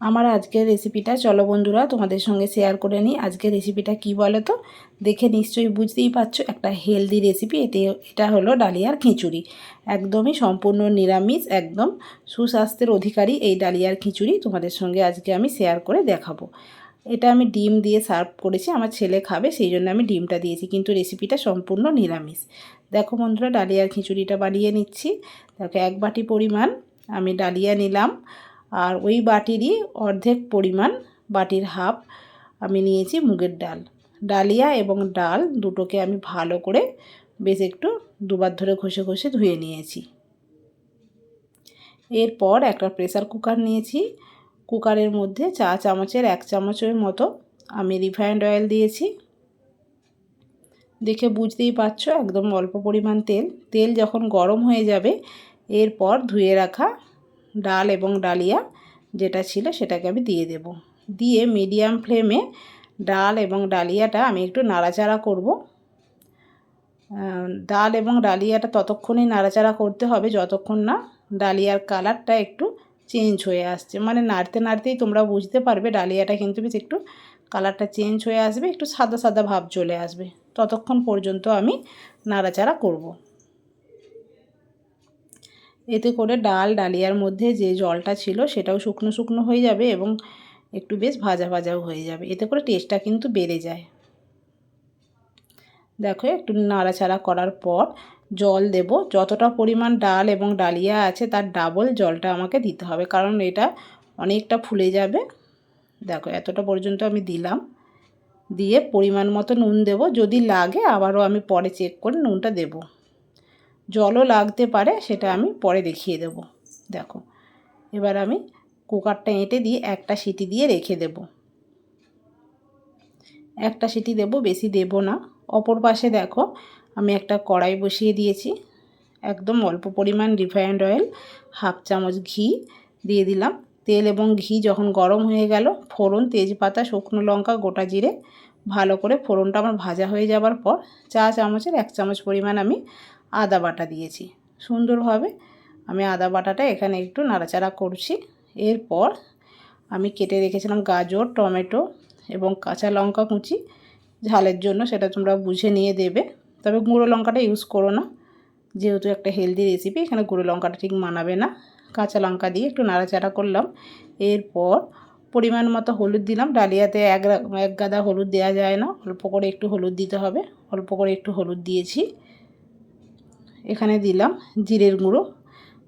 আমার আজকের রেসিপিটা চলো বন্ধুরা তোমাদের সঙ্গে শেয়ার করে নিই। আজকের রেসিপিটা কি বলো তো দেখে নিশ্চয়ই বুঝতেই পারছ, একটা হেলদি রেসিপি এতে, এটা হলো ডালিয়ার খিচুড়ি। একদমই সম্পূর্ণ নিরামিষ, একদম সুস্বাস্থ্যের অধিকারী এই ডালিয়ার খিচুড়ি তোমাদের সঙ্গে আজকে আমি শেয়ার করে দেখাবো। এটা আমি ডিম দিয়ে সার্ভ করেছি, আমার ছেলে খাবে, সেই জন্য আমি ডিমটা দিয়েছি, কিন্তু রেসিপিটা সম্পূর্ণ নিরামিষ। দেখো বন্ধুরা, ডালিয়ার খিচুড়িটা বানিয়ে নিচ্ছি। দেখো, এক বাটি পরিমাণ আমি ডালিয়া নিলাম। আর ওই বাটিরই অর্ধেক পরিমাণ বাটির হাফ আমি নিয়েছি মুগের ডাল। ডালিয়া এবং ডাল দুটোকে আমি ভালো করে বেশ একটু দুবার ধরে ঘষে ঘষে ধুয়ে নিয়েছি। এরপর একটা প্রেসার কুকার নিয়েছি। কুকারের মধ্যে চা চামচের এক চামচের মতো আমি রিফাইন্ড অয়েল দিয়েছি। দেখে বুঝতেই পারছ একদম অল্প পরিমাণ তেল। তেল যখন গরম হয়ে যাবে, এরপর ধুয়ে রাখা ডাল এবং ডালিয়া যেটা ছিল সেটাকে আমি দিয়ে দেব। দিয়ে মিডিয়াম ফ্লেমে ডাল এবং ডালিয়াটা আমি একটু নাড়াচাড়া করব। ডাল এবং ডালিয়াটা ততক্ষণই নাড়াচাড়া করতে হবে যতক্ষণ না ডালিয়ার কালারটা একটু চেঞ্জ হয়ে আসছে। মানে নাড়তে নাড়তেই তোমরা বুঝতে পারবে ডালিয়াটা কিন্তু বেশ একটু কালারটা চেঞ্জ হয়ে আসবে, একটু সাদা সাদা ভাব চলে আসবে। ততক্ষণ পর্যন্ত আমি নাড়াচাড়া করব। এতে করে ডাল, ডালিয়ার মধ্যে যে জলটা ছিল সেটাও শুকনো শুকনো হয়ে যাবে এবং একটু বেশ ভাজা ভাজাও হয়ে যাবে। এতে করে টেস্টটা কিন্তু বেড়ে যায়। দেখো, একটু নাড়াচাড়া করার পর জল দেব। যতটা পরিমাণ ডাল এবং ডালিয়া আছে তার ডাবল জলটা আমাকে দিতে হবে, কারণ এটা অনেকটা ফুলে যাবে। দেখো, এতটা পর্যন্ত আমি দিলাম। দিয়ে পরিমাণ মতো নুন দেব। যদি লাগে আবারও আমি পরে চেক করে নুনটা দেবো। জলও লাগতে পারে, সেটা আমি পরে দেখিয়ে দেব। দেখো, এবার আমি কুকারটা এঁটে দিয়ে একটা সিটি দিয়ে রেখে দেব। একটা সিটি দেব, বেশি দেব না। অপর পাশে দেখো, আমি একটা কড়াই বসিয়ে দিয়েছি। একদম অল্প পরিমাণ রিফাইন্ড অয়েল, হাফ চামচ ঘি দিয়ে দিলাম। তেল এবং ঘি যখন গরম হয়ে গেল, ফোড়ন, তেজপাতা, শুকনো লঙ্কা, গোটা জিরে, ভালো করে ফোড়নটা আমার ভাজা হয়ে যাবার পর, চা চামচের এক চামচ পরিমাণ আমি আদা বাটা দিয়েছি। সুন্দরভাবে আমি আদা বাটাটা এখানে একটু নাড়াচাড়া করছি। এরপর আমি কেটে রেখেছিলাম গাজর, টমেটো এবং কাঁচা লঙ্কা কুচি। ঝালের জন্য সেটা তোমরা বুঝে নিয়ে দেবে। তবে গুঁড়ো লঙ্কাটা ইউজ করো না। যেহেতু একটা হেলদি রেসিপি এখানে গুঁড়ো লঙ্কাটা ঠিক মানাবে না। কাঁচা লঙ্কা দিয়ে একটু নাড়াচাড়া করলাম। এরপর পরিমাণ মতো হলুদ দিলাম। ডালিয়াতে এক এক গাদা হলুদ দেওয়া যায় না। অল্প করে একটু হলুদ দিতে হবে। অল্প করে একটু হলুদ দিয়েছি। এখানে দিলাম জিরের গুঁড়ো,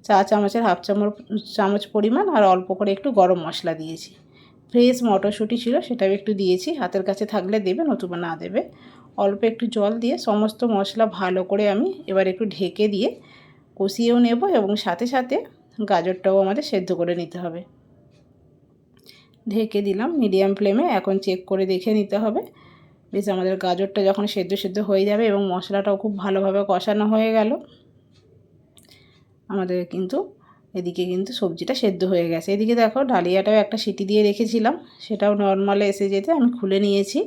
চা চামচের হাফ চামচ চামচ পরিমাণ আর অল্প করে একটু গরম মশলা দিয়েছি। ফ্রেশ মটরশুঁটি ছিল, সেটাও একটু দিয়েছি, হাতের কাছে থাকলে দেবে, নতুবা না দেবে। অল্প একটু জল দিয়ে সমস্ত মশলা ভালো করে আমি এবার একটু ঢেকে দিয়ে কষিয়েও নেব এবং সাথে সাথে গাজরটাও আমাদের সেদ্ধ করে নিতে হবে। ঢেকে দিলাম, মিডিয়াম ফ্লেমে এখন চেক করে দেখে নিতে হবে। বেশ আমাদের গাজরটা যখন সেদ্ধ সেদ্ধ হয়ে যাবে এবং মশলাটাও খুব ভালোভাবে কষানো হয়ে গেল, আমাদের কিন্তু এদিকে কিন্তু সবজিটা সেদ্ধ হয়ে গেছে। এদিকে দেখো ডালিয়াটাও একটা সিটি দিয়ে রেখেছিলাম, সেটাও নর্মালে এসে যেতে আমি খুলে নিয়েছি।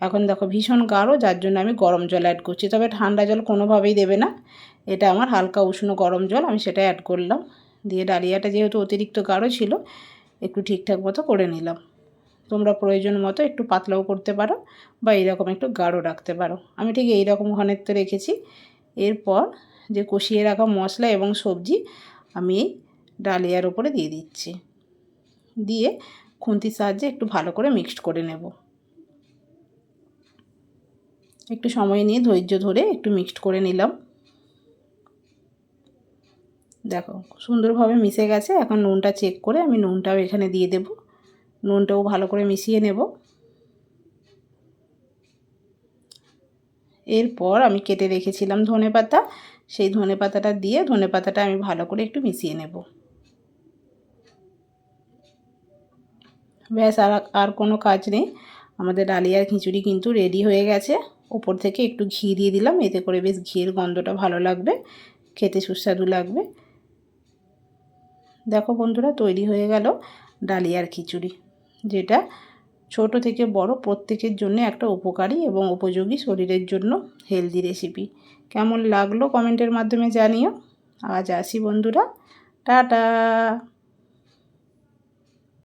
এখন দেখো ভীষণ গাঢ়, যার জন্য আমি গরম জল অ্যাড করছি, তবে ঠান্ডা জল কোনোভাবেই দেবে না। এটা আমার হালকা উষ্ণ গরম জল, আমি সেটা অ্যাড করলাম। দিয়ে ডালিয়াটা যেহেতু অতিরিক্ত গাঢ় ছিল, একটু ঠিকঠাক মতো করে নিলাম। তোমরা প্রয়োজন মতো একটু পাতলাও করতে পারো বা এইরকম একটু গাঢ় রাখতে পারো। আমি ঠিক এই রকম ঘনত্ব রেখেছি। এরপর যে কষিয়ে রাখা মশলা এবং সবজি আমি এই ডালিয়ার ওপরে দিয়ে দিচ্ছি। দিয়ে খুন্তির সাহায্যে একটু ভালো করে মিক্সড করে নেব। একটু সময় নিয়ে ধৈর্য ধরে একটু মিক্সড করে নিলাম। দেখো, সুন্দরভাবে মিশে গেছে। এখন নুনটা চেক করে আমি নুনটাও এখানে দিয়ে দেবো। নুনটাও ভালো করে মিশিয়ে নেব। এরপর আমি কেটে রেখেছিলাম ধনে পাতা। সেই ধনে পাতাটা দিয়ে ধনে পাতাটা আমি ভালো করে একটু মিশিয়ে নেব। ব্যাস, আর আর কোনো কাজ নেই। আমাদের ডালিয়ার খিচুড়ি কিন্তু রেডি হয়ে গেছে। ওপর থেকে একটু ঘি দিয়ে দিলাম, এতে করে বেশ ঘিয়ের গন্ধটা ভালো লাগবে, খেতে সুস্বাদু লাগবে। দেখো বন্ধুরা, তৈরি হয়ে গেল ডালিয়ার খিচুড়ি। যেটা ছোট থেকে বড় প্রত্যেকের জন্য একটা উপকারী এবং উপযোগী শরীরের জন্য হেলদি রেসিপি কেমন লাগল কমেন্টের মাধ্যমে জানিও। আজ আসি বন্ধুরা। টাটা!